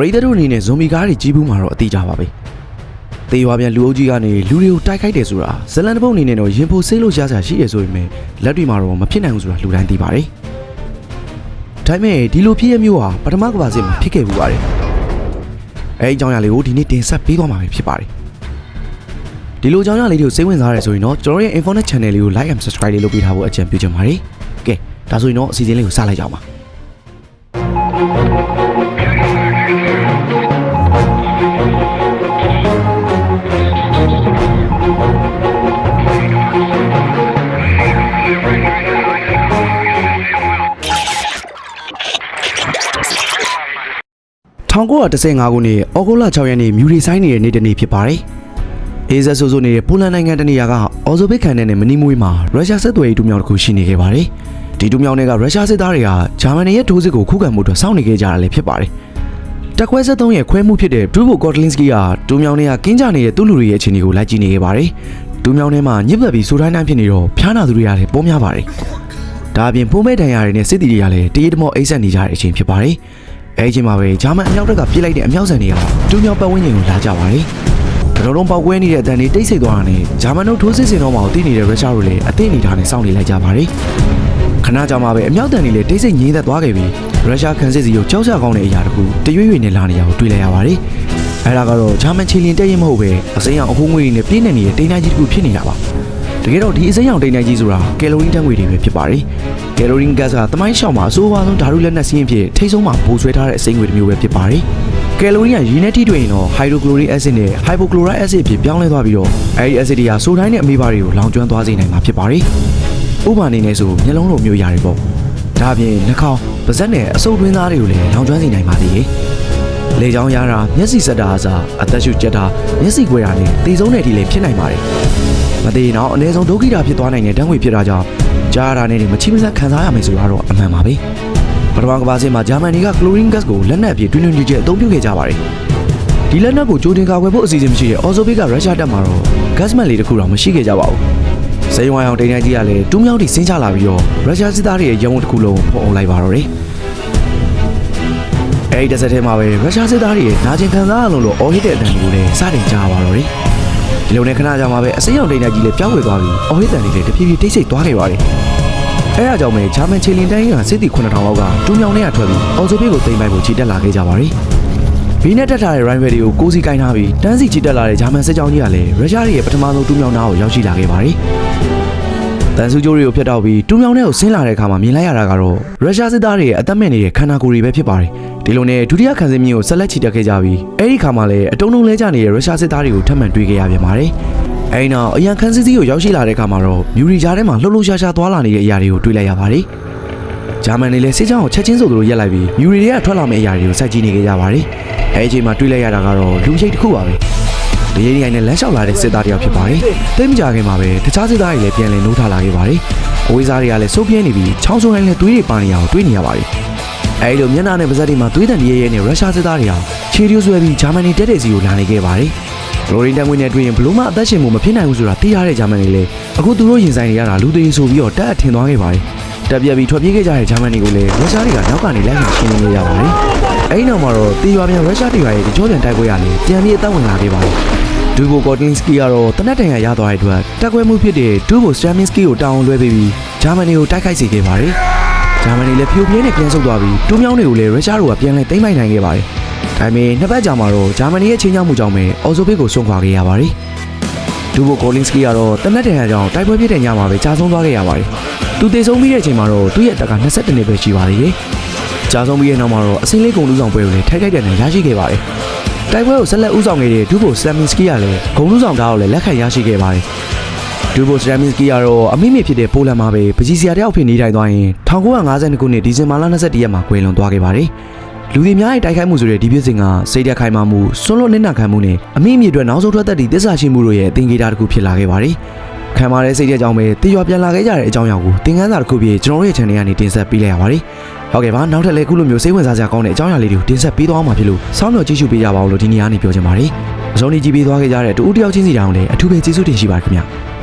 ပရိသတ်တို့အနေနဲ့ဇွန်ဘီကားတွေကြီးပူးမှာတော့အသေးကြပါပဲသေရွာပြန်လူအုပ်ကြီးကနေလူတွေကိုတိုက်ခိုက်တယ်ဆိုတာဇလန်တစ်ပုတ်အနေနဲ့တော့ရင်ဖို့ဆေးလို့ရစရာရှိတယ်ဆိုပေမဲ့လက်တွေမှာတော့မဖြစ်နိုင်ဘူးဆိုတာလူတိုင်းသိပါတယ်ဒါပေမဲ့ဒီလိုဖြစ်ရမျိုးဟာပထမကမ္ဘာစစ်မှာဖြစ်ခဲ့ဘူးပါတယ်အဲဒီအကြောင်းအရာလေးကိုဒီနေ့တင်ဆက်ပေးသွားမှာပဲဖြစ်ပါတယ်ဒီလိုအကြောင်းအရာလေးတွေကိုစိတ်ဝင်စားရဆိုရင်တော့ကျွန်တော်ရဲ့ Infonet Channel လေးကို Like and Subscribe လေးလုပ်ပေးထားဖို့အကြံပြုချင်ပါတယ်ကဲဒါဆိုရင်တော့အစီအစဉ်လေးကိုစလိုက်ကြအောင်ပါ 1915ခုနှစ်ဩဂုတ်လ6ရက်နေ့မြူရီဆိုင်နေတဲ့နေ့တစ်နေ့ဖြစ်ပါတယ်။အေးဇက်ဆိုဆိုနေတဲ့ပိုလန်နိုင်ငံတနေရာကအော်ဇိုဘစ်ခံနဲ့မနီမွေးမှာရုရှားစစ်သွေးတူမြောင်တစ်ခုရှိနေခဲ့ပါတယ်။ဒီတူမြောင်တွေကရုရှားစစ်သားတွေကဂျာမနီရဲ့ထိုးစစ်ကိုခုခံမှုအတွက်စောင့်နေခဲ့ကြတာလည်းဖြစ်ပါတယ်။တက်ခွဲ73ရဲ့ခွဲမှုဖြစ်တဲ့ဒရူဘိုကော့တလင်စကီကတူမြောင်တွေကကင်းကြနေတဲ့သူ့လူတွေရဲ့အခြေအနေကိုလိုက်ကြည့်နေခဲ့ပါတယ်။တူမြောင်ထဲမှာညစ်ပတ်ပြီးစူတိုင်းတိုင်းဖြစ်နေတော့ဖျားနာသူတွေကလည်းပေါ်များပါတယ်။ဒါအပြင်ပုံမဲ့တန်ရာတွေနဲ့စစ်တီတွေကလည်းတရေတမောအိတ်ဆက်နေကြတဲ့အချိန်ဖြစ်ပါတယ်။ အဲအချိန်မှာပဲဂျာမန်အမြောက်တပ်ကပြစ်လိုက်တဲ့အမြောက်ဆန်တွေကတူးမြောက်ပတ်ဝန်းကျင်ကိုလာကြပါတယ်။တတော်လုံးပေါက်ကွဲနေတဲ့အတန်တွေတိတ်ဆိတ်သွားတာနဲ့ဂျာမန်တို့ထိုးစစ်ဆင်တော့မှသိနေတဲ့ရုရှားတို့လည်းအသင့်အနေထားနဲ့စောင့်နေလိုက်ကြပါတယ်။ခဏကြာမှပဲအမြောက်တန်တွေလည်းတိတ်ဆိတ်ငြိမ်သက်သွားခဲ့ပြီးရုရှားခန်းစစ်စီကိုကြောက်ကြကောင်းတဲ့အရာတခုတရွေ့ရွေ့နဲ့လာနေရကိုတွေ့လိုက်ရပါတယ်။အဲဒါကတော့ဂျာမန်ချီလင်တက်ရင်မဟုတ်ပဲအစိမ်းအောင်အခိုးငွေတွေနဲ့ပြည့်နေနေတဲ့တိန်းတိုင်းကြီးတစ်ခုဖြစ်နေတာပါ။ တကယ်တော့ဒီအစိမ်းအောင်တိန်းတိုင်းကြီးဆိုတာကယ်လိုရီဓာတ်ငွေတွေပဲဖြစ်ပါတယ်။ကယ်လိုရီဂတ်ကတမိုင်းရှောင်းမှာအဆိုးအဝါဆုံးဓာတ်ရုလက်နက်စီးရင်ဖြစ်ထိတ်ဆုံးမှာပိုးဆွဲထားတဲ့အစိမ်းငွေတစ်မျိုးပဲဖြစ်ပါတယ်။ကယ်လိုရီကရေနဲ့ထိတွေ့ရင်တော့ဟိုက်ဒရိုကလိုရစ်အက်ဆစ်နဲ့ဟိုက်ပိုကလိုရိုက်အက်ဆစ်ဖြစ်ပြောင်းလဲသွားပြီးတော့အဲဒီအက်ဆစ်တွေကဆိုတိုင်းနဲ့အမေးပါတွေကိုလောင်ကျွမ်းသွားစေနိုင်မှာဖြစ်ပါတယ်။ဥပမာအနေနဲ့ဆိုမျက်လုံးလိုမျိုးရတယ်ပေါ့။ဒါအပြင်နှာခေါင်းပါးစပ်နဲ့အဆုပ်တွင်းသားတွေကိုလည်းလောင်ကျွမ်းစေနိုင်ပါသေးတယ်။လေချောင်းရတာမျက်စိဆက်တာအစားအသက်ရှူကျက်တာမျက်စိကွယ်တာနဲ့တေဆုံးတဲ့အထိလည်းဖြစ်နိုင်ပါတယ်။ မသေးရင်တော့အနည်းဆုံးဒုက္ခိတာဖြစ်သွားနိုင်တဲ့ဓာတ်ငွေဖြစ်တာကြောင့်ကြားရတာနဲ့မချိမဆက်ခံစားရမယ်ဆိုတော့အမှန်ပါပဲပထမကမ္ဘာစစ်မှာဂျာမန်တွေကကလိုရင်းဂတ်ကိုလက်နက်အဖြစ်တွင်းတွင်းကြီးကျအသုံးပြုခဲ့ကြပါတယ်ဒီလက်နက်ကိုကြိုတင်ကာကွယ်ဖို့အစီအစဉ်မရှိတဲ့အော်ဆိုဘစ်ကရုရှားတပ်မှာတော့ဂတ်မန်လေးတစ်ခုတော့မရှိခဲ့ကြပါဘူးစိန်ဝိုင်းအောင်တိန်တိုင်းကြီးကလည်းတူးမြောက်တီဆင်းချလာပြီးတော့ရုရှားစစ်သားတွေရဲ့ရုံးတစ်ခုလုံးဖုံအောင်လိုက်ပါတော့တယ်အဲဒီတစ်ဆက်တည်းမှာပဲရုရှားစစ်သားတွေရဲ့နာကျင်ခံစားရလို့လို့အော်ဟစ်တဲ့အတန်တွေကိုလည်းစတင်ကြားပါတော့တယ် ဒီလိုနဲ့ခဏကြာမှာပဲအစိမ်းရောင်တိန်တိုင်းကြီးလည်းပြောင်းလဲသွားပြီးအော်ဟစ်တန်တွေလည်းတဖြည်းဖြည်းတိတ်ဆိတ်သွားခဲ့ပါတယ်အဲအကြောင်းပဲဂျာမန်ချီလင်တိုင်းကစစ်တီ9000လောက်ကတူးမြောင်ထဲကထွက်ပြီးအော်ဆိုဘစ်ကိုတိမ်ပိုက်ကိုခြေတက်လာခဲ့ကြပါတယ်ဘီနဲ့တက်ထားတဲ့ rival တွေကိုကိုးစီကိုင်းထားပြီးတန်းစီချီတက်လာတဲ့ဂျာမန်စစ်ကြောင်းကြီးကလည်းရုရှားတွေရဲ့ပထမဆုံးတူးမြောင်သားကိုရောက်ရှိလာခဲ့ပါတယ်။ တန်ဆူကျိုးတွေကိုဖျက်တောက်ပြီးတူးမြောင်ထဲကိုဆင်းလာတဲ့အခါမှာမြင်လိုက်ရတာကတော့ရုရှားစစ်သားတွေရဲ့အသက်မဲ့နေတဲ့ခန္ဓာကိုယ်တွေပဲဖြစ်ပါတယ်။ဒီလိုနဲ့ဒုတိယခံစစ်မြင့်ကိုဆက်လက်ချီတက်ခဲ့ကြပြီးအဲဒီအခါမှာလည်းအတုံးလုံးလဲကျနေတဲ့ရုရှားစစ်သားတွေကိုထပ်မံတွေ့ခဲ့ရပြန်ပါတယ်။အဲဒီနောက်အရန်ခန်းစစ်စီးကိုရောက်ရှိလာတဲ့အခါမှာတော့မြူရီကြားထဲမှာလှုပ်လှုပ်ရှားရှားသွားလာနေတဲ့အရာတွေကိုတွေ့လိုက်ရပါတယ်။ဂျာမန်တွေလည်းစစ်ကြောင်းကိုချက်ချင်းဆိုသလိုရက်လိုက်ပြီးမြူရီတွေကထွက်လာမယ့်အရာတွေကိုစိုက်ကြည့်နေကြကြပါတယ်။အဲဒီအချိန်မှာတွေ့လိုက်ရတာကတော့လူရိတ်တစ်ခုပါပဲ။ ဒီရိတ်ရိုင်းနဲ့လမ်းလျှောက်လာတဲ့စစ်သားတယောက်ဖြစ်ပါတယ်။တိတ်မကြခင်မှာပဲတခြားစစ်သားတွေလည်းပြန်လည်နှိုးထားလာခဲ့ပါတယ်။အဝေးစားတွေကလည်းစိုးပြင်းနေပြီးချောင်းစုံတိုင်းလည်းသွေးတွေပါနေရအောင်တွေ့နေရပါတယ်။အဲဒီလိုမျက်နှာနဲ့ပါးစပ်တွေမှာသွေးတန်ရဲရဲနဲ့ရုရှားစစ်သားတွေဟာခြေရီးဆွဲပြီးဂျာမနီတက်တဲ့စီကိုလာနေခဲ့ပါတယ်။လိုရင်းတန်ဝင်နဲ့တွေ့ရင်ဘလို့မှအသက်ရှင်မှုမဖြစ်နိုင်ဘူးဆိုတာသိရတဲ့ဂျာမန်တွေလည်းအခုသူတို့ရင်ဆိုင်နေရတာလူသေးဆိုပြီးတော့တက်အထင်သွားခဲ့ပါတယ်။တက်ပြက်ပြီးထွက်ပြေးခဲ့ကြတဲ့ဂျာမန်တွေကိုလည်းရုရှားတွေကနောက်ကနေလိုက်မှရှင်းလင်းနေကြပါတယ်။ အဲဒီနောက်မှာတော့တေရွာပြန်ရုရှားတေရွာရဲ့ကြောပြန်တိုက်ပွဲရလည်းပြန်ပြီးအသက်ဝင်လာခဲ့ပါတယ်။ဒူဘိုကော်တင်စကီကတော့တနက်တန်ရရသွားတဲ့အတွက်တက်ခွဲမှုဖြစ်တဲ့ဒူဘိုစတမ်မင်စကီကိုတောင်းလွှဲပေးပြီးဂျာမန်တွေကိုတိုက်ခိုက်စေခဲ့ပါတယ်။ဂျာမန်တွေလည်းဖြိုပြင်းနဲ့ပြန်ဆုတ်သွားပြီးတူးမြောင်းတွေကိုလည်းရုရှားတို့ကပြန်လဲသိမ်းပိုက်နိုင်ခဲ့ပါတယ်။ဒါပေမဲ့နှစ်ပတ်ကြာမှာတော့ဂျာမနီရဲ့ချင်းချောက်မှုကြောင့်ပဲအော်ဆိုဘစ်ကိုဆွန့်ခွာခဲ့ရပါတယ်။ဒူဘိုကိုလင်းစကီကတော့တနက်တန်ရကြောင့်တိုက်ပွဲဖြစ်တဲ့ညမှာပဲကြာဆုံးသွားခဲ့ရပါတယ်။သူတေဆုံးပြီးတဲ့အချိန်မှာတော့သူ့ရဲ့တက်က22နှစ်ပဲရှိပါသေးတယ်။ ကြာဆုံးပြီးတဲ့နောက်မှာတော့အစင်းလေးကုံလူဆောင်ပွဲကိုလည်းထိုက်ထိုက်တန်တန်ရရှိခဲ့ပါတယ်။တိုက်ပွဲကိုဆက်လက်ဦးဆောင်ခဲ့တဲ့ဒူဘိုစလမင်စကီကလည်းဂုံလူဆောင်သားကိုလည်းလက်ခံရရှိခဲ့ပါတယ်။ဒူဘိုစလမင်စကီကတော့အမိမိဖြစ်တဲ့ပိုလန်မှာပဲပကြီးစရာတယောက်ဖြစ်နေထိုင်သွားရင်1952ခုနှစ်ဒီဇင်ဘာလ22ရက်မှာကွယ်လွန်သွားခဲ့ပါတယ်။လူတွေများရဲ့တိုက်ခိုက်မှုဆိုတဲ့ဒီပြစ်စင်ကစိတ်ဓာတ်ခိုင်မာမှုစွန့်လွတ်နေနာခံမှုနဲ့အမိအမြစ်အတွက်နောက်ဆုံးထွက်သက်သည့်သစ္စာရှိမှုတို့ရဲ့သင်္ကေတတစ်ခုဖြစ်လာခဲ့ပါတယ်။ ခံမာတဲ့စိတ်ဓာတ်ကြောင့်ပဲတည်ရွာပြန်လာခဲ့ကြတဲ့အကြောင်းအရာကိုသင်ခန်းစာတစ်ခုပြည့်ကျွန်တော်တို့ရဲ့ channel ကနေတင်ဆက်ပေးလိုက်ရပါတယ်။ဟုတ်ကဲ့ပါနောက်ထပ်လည်းအခုလိုမျိုးစိတ်ဝင်စားစရာကောင်းတဲ့အကြောင်းအရာလေးတွေကိုတင်ဆက်ပေးသွားမှာဖြစ်လို့စောင့်မျှော်ကြည့်ရှုပေးကြပါဦးလို့ဒီနေ့ကနေပြောချင်ပါတယ်။အဆုံးထိကြည့်ပေးသွားခဲ့ကြတဲ့တူဦးတယောက်ချင်းစီတောင်လည်းအထူးပဲကျေးဇူးတင်ရှိပါခင်ဗျာ။